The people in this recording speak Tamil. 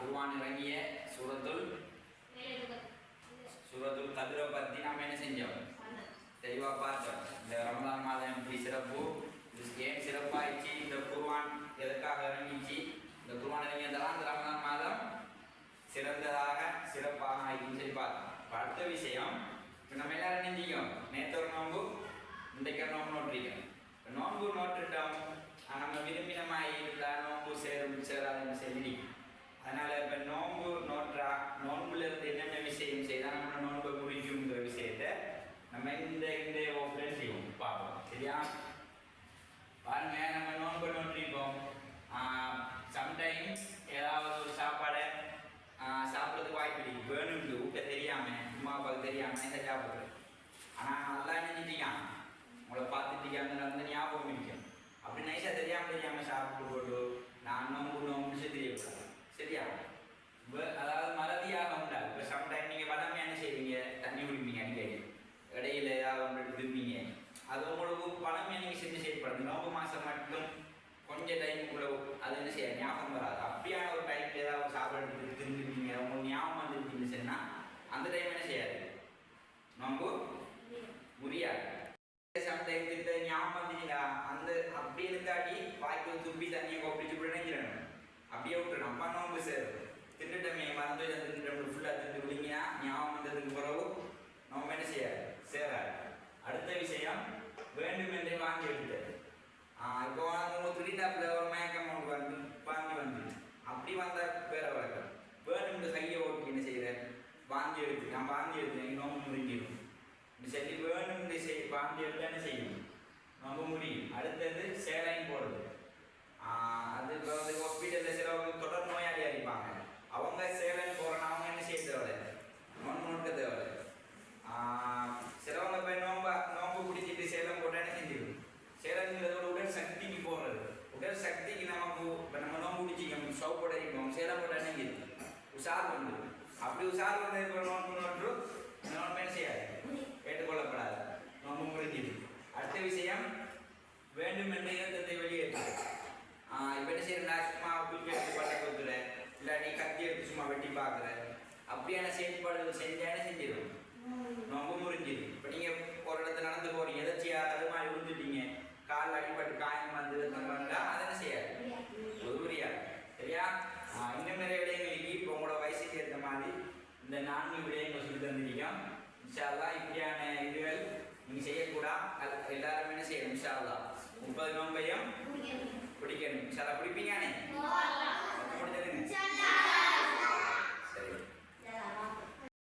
குருவான் இறங்கிய சூரத்துல் சூரத்துல் கதிரை பற்றி நாம் என்ன செஞ்சோம்? தெளிவாக பார்த்தோம். இந்த ரமலான் மாதம் எப்படி சிறப்பு? இது ஏன் சிறப்பாயிடுச்சு? இந்த குருவான் எதற்காக இறங்கிச்சு? இந்த குருவான் இறங்கியதெல்லாம் இந்த ரமலான் மாதம் சிறந்ததாக சிறப்பாக ஆயிடுச்சுன்னு சொல்லி பார்த்தோம். அடுத்த விஷயம் இப்போ நம்ம எல்லாரும் நினைச்சிக்கோம் நேற்று ஒரு நோன்பு இன்றைக்கு ஒரு நோன்பு நோட்டிருக்கோம் இப்ப நோன்பு நோட்டுட்டோம் ஆனா நம்ம விரும்பின மாதிரி இருந்தா நோன்பு சேரும் சேராதுன்னு சொல்லி அதனால இப்போ நோன்பு நோற்றா நோன்புல இருந்து என்னென்ன விஷயம் செய்தால் நம்ம நோன்பை முடிக்குங்கிற விஷயத்த நம்ம இந்த இந்த ஓப்பன் செய்வோம் பார்ப்போம் சரியா பாருங்க நம்ம நோன்பு நோட்டிருப்போம் சம்டைம்ஸ் ஏதாவது ஒரு சாப்பாடை சாப்பிட்றதுக்கு வாய்ப்பு இருக்கு வேணும்னு ஊட்ட தெரியாம அம்மா அப்பாவுக்கு தெரியாம இந்த சாப்பிடுறது ஆனா நல்லா நினைச்சிட்டீங்க உங்களை பார்த்துட்டீங்க அந்த ஞாபகம் இருக்கும் அப்படி நைஸா தெரியாம தெரியாம சாப்பிட்டு போட்டு நான் நோம்பு நோம்பு தெரியக்கூடாது. சரியா? அதாவது மறதியாக நோம்பு மாசம் மட்டும் கொஞ்சம் டைமுக்குள்ள அது என்ன செய்ய ஞாபகம் வராது. அப்படியான ஒரு டைம்ல ஏதாவது ஒரு சாப்பாடு திரும்பிருக்கீங்க உங்களுக்கு ஞாபகம் வந்துருக்கீங்கன்னு அந்த டைம் என்ன செய்யாது? நோம்பு? முடியாது. சம்டைம் இந்த ஞாபகம் வந்துட்டீங்களா அந்த அப்படி இருந்தாடி வாய்க்கு துப்பி தண்ணியை கொப்பிடிச்சு விட நினைக்கிறேன் அப்படியே விட்டுறணும் அப்பா நோம்பு சேரும் திண்டுட்டமே மறந்து திண்டுட்டம் ஃபுல்லாக திண்டு விழிங்கன்னா ஞாபகம் வந்ததுக்கு பிறகு நோம்பு என்ன செய்யாது சேராது அடுத்த விஷயம் வேண்டும் என்றே வாங்கி எடுத்தது ஆஹ் இப்போ அவங்க திடீர்னாப்புல ஒரு மயக்கம் உங்களுக்கு வந்து வாங்கி வந்து அப்படி வந்தா வேற வழக்கம் வேணும்னு கையை ஓட்டி என்ன செய்யறேன் வாங்கி எடுத்து நான் வாங்கி எடுத்தேன் நோம்பு முடிஞ்சிடும் இப்படி சொல்லி வேணும்னு செய் வாங்கி எடுத்து என்ன செய்யணும் நோம்பு முடியும் அடுத்தது சேலைன் போடுறது அது வந்து ஹாஸ்பிட்டலில் சிலவங்க தொடர் நோயாளியாக இருப்பாங்க அவங்க சேலைன் போகிறோன்னா அவங்க என்ன செய்ய தேவை மண் முழுக்க தேவை சிலவங்க போய் நோம்ப நோம்பு பிடிச்சிட்டு சேலம் போட்டா என்ன செஞ்சிடும் சேலங்கிறதோட உடல் சக்திக்கு போகிறது உடல் சக்திக்கு நமக்கு இப்போ நம்ம நோம்பு பிடிச்சிக்கணும் சோப்போட இருக்கோம் சேலம் போட்டா என்ன செய்யுது உஷார் வந்து அப்படி உஷார் வந்து இருக்கிற நோன்பு நோட்டு நோன்பு என்ன செய்யாது ஏற்றுக்கொள்ளப்படாது நோம்பு முடிஞ்சிது அடுத்த விஷயம் வேண்டும் என்ற இயக்கத்தை வெளியேற்று இப்போ என்ன செய்யறா சும்மா குச்சி எடுத்து கொடுக்குற இல்லை நீ கத்தி எடுத்து சும்மா வெட்டி பார்க்குற. அப்படியான செயல்பாடுகள் செஞ்சானே செஞ்சிடும் நோம்பு முறிஞ்சிடும் இப்போ நீங்கள் ஒரு இடத்துல நடந்து போறீங்க எதாச்சியா அது மாதிரி விழுந்துட்டீங்க கால் அடிபட்டு காயம் வந்து வந்தா அதை என்ன செய்யாது? உதவியா சரியா? இன்னும் நிறைய விடயங்கள் இருக்கு. இப்போ உங்களோட வயசுக்கு ஏற்ற மாதிரி இந்த நான்கு விடயங்கள் சொல்லி தந்திருக்கோம் இன்ஷால்லா இப்படியான இதுகள் நீங்கள் செய்யக்கூடிய எல்லாரும் என்ன செய்யணும் இன்ஷால்லா முப்பது நோம்பையும் பிடிக்கணும் இன்ஷால்லா பிடிப்பீங்கன்னு Oh.